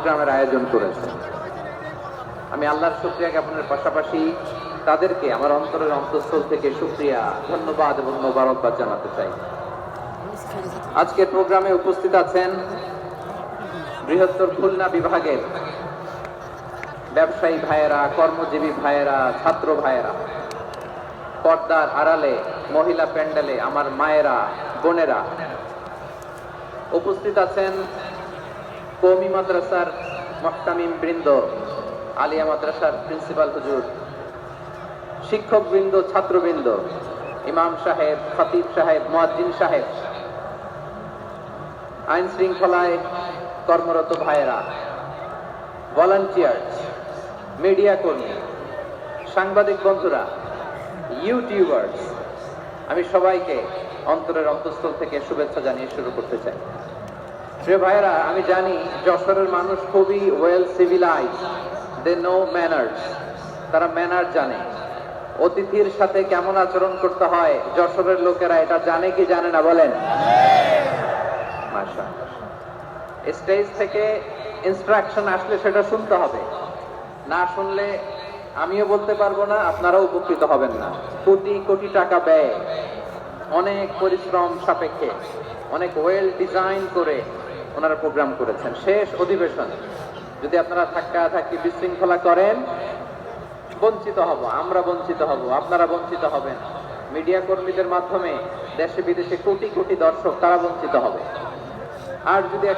প্রোগ্রামের আয়োজন করেছে। আমি আল্লাহর শুক্রিয়া জ্ঞাপনের পাশাপাশি তাদেরকে আমার অন্তরের অন্তঃস্থল থেকে শুক্রিয়া, ধন্যবাদ এবং মোবারকবাদ জানাতে চাই। আজকের প্রোগ্রামে উপস্থিত আছেন বৃহত্তর খুলনা বিভাগের ব্যবসায়ী ভাইয়েরা, কর্মজীবী ভাইয়েরা, ছাত্র ভাইয়েরা, পর্দার আড়ালে, মহিলা প্যান্ডেলে, আমার মায়েরা, বোনেরা উপস্থিত আছেন মাদ্রাসার মহতামিম বৃন্দ, আলিয়া মাদ্রাসার প্রিন্সিপাল হুজুর শিক্ষক বৃন্দ ছাত্রবৃন্দ, ইমাম সাহেব, খতিব সাহেব, মুয়াজ্জিন সাহেব, আইন শৃঙ্খলায় কর্মরত ভাইয়েরা ভলান্টিয়ার্স মিডিয়া কর্মী, সাংবাদিক বন্ধুরা ইউটিউবার্স আমি সবাইকে অন্তরের অন্তঃস্থল থেকে শুভেচ্ছা জানিয়ে শুরু করতে চাই। প্রিয় ভাইয়েরা, আমি জানি যশোরের মানুষ খুবই well civilise they know manners তারা ম্যানার জানে। অতিথির সাথে কেমন আচরণ করতে হয়, যশোরের লোকেরা এটা জানে কি জানে না বলেন। স্টেজ থেকে ইনস্ট্রাকশন আসলে সেটা শুনতে হবে। না শুনলে আমিও বলতে পারব না, আপনারাও উপকৃত হবেন না। কোটি কোটি টাকা ব্যয়। অনেক পরিশ্রম সাপেক্ষে। অনেক ওয়েল ডিজাইন করে ওনারা প্রোগ্রাম করেছেন। শেষ অধিবেশন। যদি আপনারা ধাক্কা থাকি বিশৃঙ্খলা করেন, বঞ্চিত হব, আমরা বঞ্চিত হব, আপনারা বঞ্চিত হবেন। মিডিয়া কর্মীদের মাধ্যমে দেশে বিদেশে কোটি কোটি দর্শক, তারা বঞ্চিত হবে। আর যদি